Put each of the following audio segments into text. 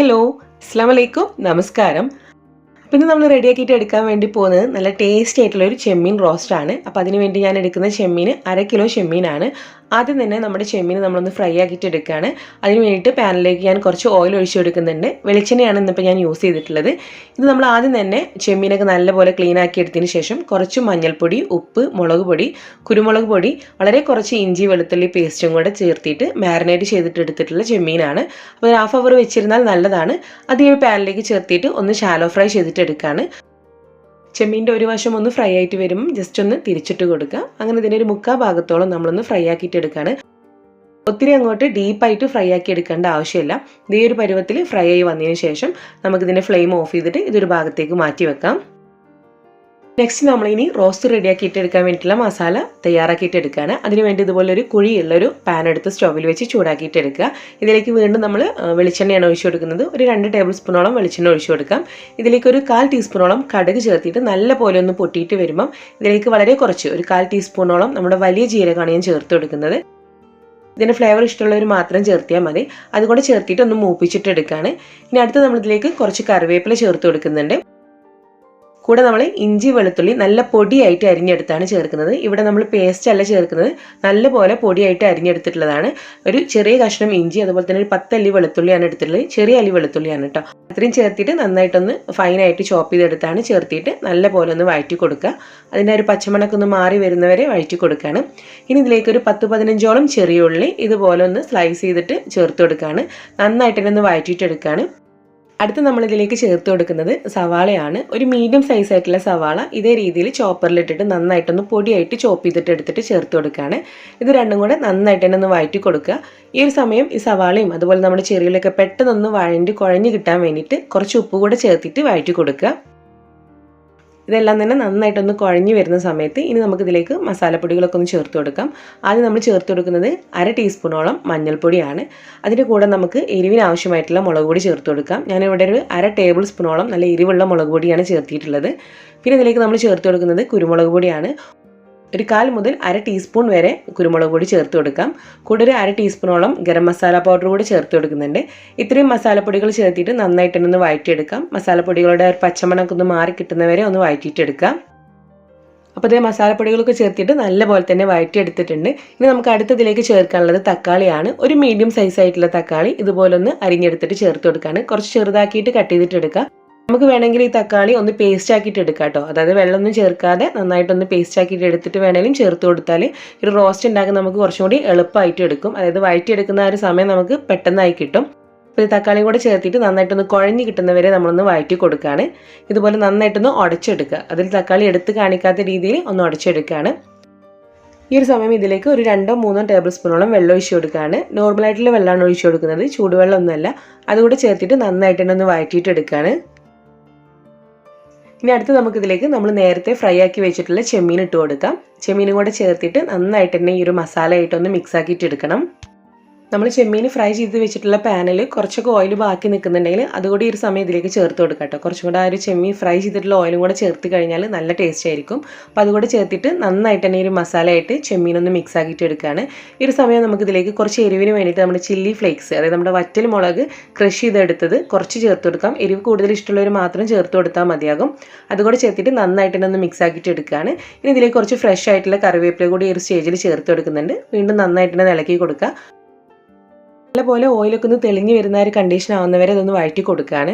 Hello അസ്സാം വലൈക്കും നമസ്കാരം. പിന്നെ ഇന്ന് നമ്മൾ റെഡിയാക്കിയിട്ട് എടുക്കാൻ വേണ്ടി പോകുന്നത് നല്ല ടേസ്റ്റി ആയിട്ടുള്ള ഒരു ചെമ്മീൻ റോസ്റ്റാണ്. അപ്പോൾ അതിന് വേണ്ടി ഞാൻ എടുക്കുന്ന ചെമ്മീൻ അര കിലോ ചെമ്മീനാണ്. ആദ്യം തന്നെ നമ്മുടെ ചെമ്മീൻ നമ്മളൊന്ന് ഫ്രൈ ആക്കിയിട്ട് എടുക്കുകയാണ്. അതിന് വേണ്ടിയിട്ട് പാനിലേക്ക് ഞാൻ കുറച്ച് ഓയിൽ ഒഴിച്ചു കൊടുക്കുന്നുണ്ട്. വെളിച്ചെണ്ണയാണ് ഇന്നിപ്പോൾ ഞാൻ യൂസ് ചെയ്തിട്ടുള്ളത്. ഇത് നമ്മൾ ആദ്യം തന്നെ ചെമ്മീനൊക്കെ നല്ലപോലെ ക്ലീൻ ആക്കി എടുത്തതിന് ശേഷം കുറച്ച് മഞ്ഞൾപ്പൊടി ഉപ്പ് മുളക് പൊടി കുരുമുളക് പൊടി വളരെ കുറച്ച് ഇഞ്ചി വെളുത്തുള്ളി പേസ്റ്റും കൂടെ ചേർത്തിട്ട് മാരിനേറ്റ് ചെയ്തിട്ട് എടുത്തിട്ടുള്ള ചെമ്മീനാണ്. അപ്പോൾ ഹാഫ് അവർ വെച്ചിരുന്നാൽ നല്ലതാണ്. അത് ഈ പാനിലേക്ക് ചേർത്തിട്ട് ഒന്ന് ഷാലോ ഫ്രൈ ചെയ്തിട്ട് എടുക്കുകയാണ്. ചെമ്മീന്റെ ഒരു വശം ഒന്ന് ഫ്രൈ ആയിട്ട് വരും. ജസ്റ്റ് ഒന്ന് തിരിച്ചിട്ട് കൊടുക്കുക അങ്ങനെ ഇതിന്റെ ഒരു മുക്കാ ഭാഗത്തോളം നമ്മളൊന്ന് ഫ്രൈ ആക്കിയിട്ട് എടുക്കുകയാണ് ഒത്തിരി അങ്ങോട്ട് ഡീപ്പായിട്ട് ഫ്രൈ ആക്കി എടുക്കേണ്ട ആവശ്യമില്ല. ഇതേ ഒരു പരുവത്തിൽ ഫ്രൈ ആയി വന്നതിന് ശേഷം നമുക്കിതിന്റെ ഫ്ലെയിം ഓഫ് ചെയ്തിട്ട് ഇതൊരു ഭാഗത്തേക്ക് മാറ്റി വെക്കാം. നെക്സ്റ്റ് നമ്മളിനി റോസ്റ്റ് റെഡിയാക്കിയിട്ട് എടുക്കാൻ വേണ്ടിയിട്ടുള്ള മസാല തയ്യാറാക്കിയിട്ട് എടുക്കുകയാണ് അതിനുവേണ്ടി ഇതുപോലെ ഒരു കുഴിയുള്ളൊരു പാൻ എടുത്ത് സ്റ്റോവിൽ വെച്ച് ചൂടാക്കിയിട്ട് എടുക്കുക. ഇതിലേക്ക് വീണ്ടും നമ്മൾ വെളിച്ചെണ്ണയാണ് ഒഴിച്ചു കൊടുക്കുന്നത്. ഒരു രണ്ട് ടേബിൾ സ്പൂണോളം വെളിച്ചെണ്ണ ഒഴിച്ചു കൊടുക്കാം. ഇതിലേക്ക് ഒരു കാൽ ടീസ്പൂണോളം കടുക് ചേർത്തിട്ട് നല്ല പോലെ ഒന്ന് പൊട്ടിയിട്ട് വരുമ്പം ഇതിലേക്ക് വളരെ കുറച്ച് ഒരു കാൽ ടീസ്പൂണോളം നമ്മുടെ വലിയ ജീരകമാണ് ചേർത്ത് കൊടുക്കുന്നത്. ഇതിന് ഫ്ലേവർ ഇഷ്ടമുള്ളവർ മാത്രം ചേർത്തിയാൽ മതി. അതുകൊണ്ട് ചേർത്തിട്ട് ഒന്ന് മൂപ്പിച്ചിട്ട് എടുക്കുകയാണ് ഇനി അടുത്ത് നമ്മളിതിലേക്ക് കുറച്ച് കറിവേപ്പില ചേർത്ത് കൊടുക്കുന്നുണ്ട്. കൂടെ നമ്മൾ ഇഞ്ചി വെളുത്തുള്ളി നല്ല പൊടിയായിട്ട് അരിഞ്ഞെടുത്താണ് ചേർക്കുന്നത്. ഇവിടെ നമ്മൾ പേസ്റ്റ് അല്ല ചേർക്കുന്നത്. നല്ലപോലെ പൊടിയായിട്ട് അരിഞ്ഞെടുത്തിട്ടുള്ളതാണ്. ഒരു ചെറിയ കഷ്ണം ഇഞ്ചി അതുപോലെ തന്നെ ഒരു പത്തല്ലി വെളുത്തുള്ളിയാണ് എടുത്തിട്ടുള്ളത്. ചെറിയ അല്ലി വെളുത്തുള്ളിയാണ് കേട്ടോ അത്രയും ചേർത്തിട്ട് നന്നായിട്ടൊന്ന് ഫൈനായിട്ട് ചോപ്പ് ചെയ്തെടുത്താണ് ചേർത്തിട്ട് നല്ലപോലെ ഒന്ന് വഴറ്റി കൊടുക്കുക. അതിന്റെ ഒരു പച്ചമണക്ക് ഒന്ന് മാറി വരുന്നവരെ വഴറ്റി കൊടുക്കുകയാണ്. ഇനി ഇതിലേക്ക് ഒരു പത്ത് പതിനഞ്ചോളം ചെറിയ ഉള്ളി ഇതുപോലെ ഒന്ന് സ്ലൈസ് ചെയ്തിട്ട് ചേർത്ത് കൊടുക്കുകയാണ്. നന്നായിട്ട് തന്നെ ഒന്ന് വഴറ്റിയിട്ടെടുക്കുകയാണ്. അടുത്ത് നമ്മളിതിലേക്ക് ചേർത്ത് കൊടുക്കുന്നത് സവാളയാണ്. ഒരു മീഡിയം സൈസ് ആയിട്ടുള്ള സവാള ഇതേ രീതിയിൽ ചോപ്പറിലിട്ടിട്ട് നന്നായിട്ടൊന്ന് പൊടിയായിട്ട് ചോപ്പ് ചെയ്തിട്ട് എടുത്തിട്ട് ചേർത്ത് കൊടുക്കുകയാണ്. ഇത് രണ്ടും കൂടെ നന്നായിട്ട് തന്നെ ഒന്ന് വഴറ്റി കൊടുക്കുക. ഈ ഒരു സമയം ഈ സവാളയും അതുപോലെ നമ്മുടെ ചെറിയിലൊക്കെ പെട്ടെന്നൊന്ന് വഴണ്ടി കുഴഞ്ഞ് കിട്ടാൻ വേണ്ടിയിട്ട് കുറച്ച് ഉപ്പ് കൂടെ ചേർത്തിട്ട് വഴറ്റി കൊടുക്കുക. ഇതെല്ലാം തന്നെ നന്നായിട്ടൊന്ന് കുഴഞ്ഞു വരുന്ന സമയത്ത് ഇനി നമുക്കിതിലേക്ക് മസാലപ്പൊടികളൊക്കെ ഒന്ന് ചേർത്ത് കൊടുക്കാം. ആദ്യം നമ്മൾ ചേർത്ത് കൊടുക്കുന്നത് അര ടീസ്പൂണോളം മഞ്ഞൾപ്പൊടിയാണ്. അതിന്റെ കൂടെ നമുക്ക് എരിവിന് ആവശ്യമായിട്ടുള്ള മുളക് പൊടി ചേർത്ത് കൊടുക്കാം. ഞാനിവിടെ ഒരു അര ടേബിൾ സ്പൂണോളം നല്ല എരിവുള്ള മുളക് പൊടിയാണ് ചേർത്തിയിട്ടുള്ളത്. പിന്നെ ഇതിലേക്ക് നമ്മൾ ചേർത്ത് കൊടുക്കുന്നത് കുരുമുളക് പൊടിയാണ്. ഒരു കാൽ മുതൽ അര ടീസ്പൂൺ വരെ കുരുമുളക് പൊടി ചേർത്ത് കൊടുക്കാം. കൂടെ ഒരു അര ടീസ്പൂണോളം ഗരം മസാല പൗഡർ കൂടി ചേർത്ത് കൊടുക്കുന്നുണ്ട്. ഇത്രയും മസാലപ്പൊടികൾ ചേർത്തിട്ട് നന്നായിട്ട് ഒന്ന് വഴറ്റിയെടുക്കാം. മസാലപ്പൊടികളുടെ ഒരു പച്ചമണമൊക്കെ ഒന്ന് മാറി കിട്ടുന്നവരെ ഒന്ന് വഴറ്റിയിട്ടെടുക്കാം. അപ്പോൾ ഇതേ മസാലപ്പൊടികളൊക്കെ ചേർത്തിട്ട് നല്ലപോലെ തന്നെ വഴറ്റിയെടുത്തിട്ടുണ്ട്. ഇനി നമുക്ക് അടുത്തതിലേക്ക് ചേർക്കാനുള്ളത് തക്കാളിയാണ്. ഒരു മീഡിയം സൈസ് ആയിട്ടുള്ള തക്കാളി ഇതുപോലെ ഒന്ന് അരിഞ്ഞെടുത്തിട്ട് ചേർത്ത് കൊടുക്കുകയാണ് കുറച്ച് ചെറുതാക്കിയിട്ട് കട്ട് ചെയ്തിട്ട് എടുക്കുക നമുക്ക് വേണമെങ്കിൽ ഈ തക്കാളി ഒന്ന് പേസ്റ്റ് ആക്കിയിട്ട് എടുക്കാം കേട്ടോ. അതായത് വെള്ളമൊന്നും ചേർക്കാതെ നന്നായിട്ടൊന്ന് പേസ്റ്റ് ആക്കിയിട്ട് എടുത്തിട്ട് വേണമെങ്കിലും ചേർത്ത് കൊടുത്താൽ ഒരു റോസ്റ്റ് ഉണ്ടാക്കാൻ നമുക്ക് കുറച്ചും കൂടി എളുപ്പമായിട്ട് എടുക്കും. അതായത് വഴറ്റിയെടുക്കുന്ന എടുക്കുന്ന ഒരു സമയം നമുക്ക് പെട്ടെന്നായി കിട്ടും. അപ്പോൾ ഈ തക്കാളിയും കൂടെ ചേർത്തിട്ട് നന്നായിട്ടൊന്ന് കുഴഞ്ഞ് കിട്ടുന്നവരെ നമ്മളൊന്ന് വഴറ്റി കൊടുക്കുകയാണ് ഇതുപോലെ നന്നായിട്ടൊന്ന് ഉടച്ചെടുക്കുക അതിൽ തക്കാളി എടുത്ത് കാണിക്കാത്ത രീതിയിൽ ഒന്ന് ഉടച്ചെടുക്കുകയാണ് ഈ ഒരു സമയം ഇതിലേക്ക് ഒരു രണ്ടോ മൂന്നോ ടേബിൾ സ്പൂണോളം വെള്ളം ഒഴിച്ചു കൊടുക്കുകയാണ്. നോർമലായിട്ടുള്ള വെള്ളമാണ് ഒഴിച്ചു കൊടുക്കുന്നത്. ചൂടുവെള്ളം ഒന്നുമല്ല അതുകൂടെ ചേർത്തിട്ട് നന്നായിട്ട് തന്നെ ഒന്ന് വഴറ്റിയിട്ട് എടുക്കുകയാണ്. ഇനി അടുത്ത് നമുക്കിതിലേക്ക് നമ്മൾ നേരത്തെ ഫ്രൈ ആക്കി വെച്ചിട്ടുള്ള ചെമ്മീൻ ഇട്ട് കൊടുക്കാം. ചെമ്മീനും കൂടെ ചേർത്തിട്ട് നന്നായിട്ട് തന്നെ ഈ ഒരു മസാല ആയിട്ടൊന്ന് മിക്സ് ആക്കിയിട്ട് എടുക്കണം. നമ്മൾ ചെമ്മീൻ ഫ്രൈ ചെയ്ത് വെച്ചിട്ടുള്ള പാനിൽ കുറച്ചൊക്കെ ഓയിൽ ബാക്കി നിൽക്കുന്നുണ്ടെങ്കിൽ അതുകൂടി ഒരു സമയം ഇതിലേക്ക് ചേർത്ത് കൊടുക്കാം കേട്ടോ. കുറച്ചും കൂടെ ആ ഒരു ചെമ്മീൻ ഫ്രൈ ചെയ്തിട്ടുള്ള ഓയിലും കൂടെ ചേർത്ത് കഴിഞ്ഞാൽ നല്ല ടേസ്റ്റ് ആയിരിക്കും. അപ്പോൾ അതുകൂടെ ചേർത്തിട്ട് നന്നായിട്ട് തന്നെ ഒരു ഒരു മസാലയായിട്ട് ചെമ്മീനൊന്ന് മിക്സ് ആക്കിയിട്ട് എടുക്കുകയാണ്. ഈ ഒരു സമയം നമുക്ക് ഇതിലേക്ക് കുറച്ച് എരിവിന് വേണ്ടിയിട്ട് നമ്മുടെ ചില്ലി ഫ്ലേക്സ് അതായത് നമ്മുടെ വറ്റൽ മുളക് ക്രഷ് ചെയ്തെടുത്തത് കുറച്ച് ചേർത്ത് കൊടുക്കാം. എരിവ് കൂടുതൽ ഇഷ്ടമുള്ളവർ മാത്രം ചേർത്ത് കൊടുത്താൽ മതിയാകും. അതുകൂടെ ചേർത്തിട്ട് നന്നായിട്ട് തന്നെ ഒന്ന് മിക്സ് ആക്കിയിട്ട് എടുക്കുകയാണ്. ഇനി ഇതിലേക്ക് കുറച്ച് ഫ്രഷ് ആയിട്ടുള്ള കറിവേപ്പില കൂടി ഈ ഒരു സ്റ്റേജിൽ ചേർത്ത് കൊടുക്കുന്നുണ്ട്. വീണ്ടും നന്നായിട്ട് തന്നെ ഇളക്കി കൊടുക്കുക. നല്ലപോലെ ഓയിലൊക്കെ ഒന്ന് തെളിഞ്ഞ് വരുന്ന ഒരു കണ്ടീഷൻ ആവുന്നവരെ അതൊന്ന് വഴറ്റി കൊടുക്കുകയാണ്.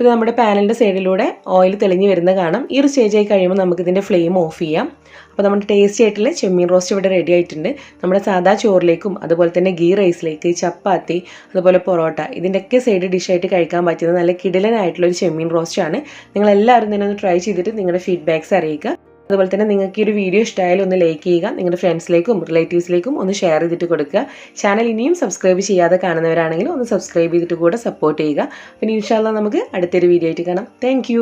ഇത് നമ്മുടെ പാനലിന്റെ സൈഡിലൂടെ ഓയിൽ തെളിഞ്ഞ് വരുന്ന കാണാം. ഈ ഒരു സ്റ്റേജ് ആയി കഴിയുമ്പോൾ നമുക്കിതിന്റെ ഫ്ലെയിം ഓഫ് ചെയ്യാം. അപ്പോൾ നമ്മുടെ ടേസ്റ്റി ആയിട്ടുള്ള ചെമ്മീൻ റോസ്റ്റ് ഇവിടെ റെഡി ആയിട്ടുണ്ട്. നമ്മുടെ സാധാ ചോറിലേക്കും അതുപോലെ തന്നെ ഗീ റൈസിലേക്ക് ചപ്പാത്തി അതുപോലെ പൊറോട്ട ഇതിന്റെയൊക്കെ സൈഡ് ഡിഷായിട്ട് കഴിക്കാൻ പറ്റുന്ന നല്ല കിടിലനായിട്ടുള്ള ഒരു ചെമ്മീൻ റോസ്റ്റാണ് നിങ്ങൾ എല്ലാവരും തന്നെ ഒന്ന് ട്രൈ ചെയ്തിട്ട് നിങ്ങളുടെ ഫീഡ്ബാക്ക്സ് അറിയിക്കുക. അതുപോലെ തന്നെ നിങ്ങൾക്ക് ഈ ഒരു വീഡിയോ ഇഷ്ടമായാലും ഒന്ന് ലൈക്ക് ചെയ്യുക നിങ്ങളുടെ ഫ്രണ്ട്സിലേക്കും റിലേറ്റീവ്സിലേക്കും ഒന്ന് ഷെയർ ചെയ്തിട്ട് കൊടുക്കുക. ചാനൽ ഇനിയും സബ്സ്ക്രൈബ് ചെയ്യാതെ കാണുന്നവരാണെങ്കിൽ ഒന്ന് സബ്സ്ക്രൈബ് ചെയ്തിട്ട് കൂടെ സപ്പോർട്ട് ചെയ്യുക. പിന്നെ ഇൻഷാല്ല നമുക്ക് അടുത്തൊരു വീഡിയോ ആയിട്ട് കാണാം. താങ്ക്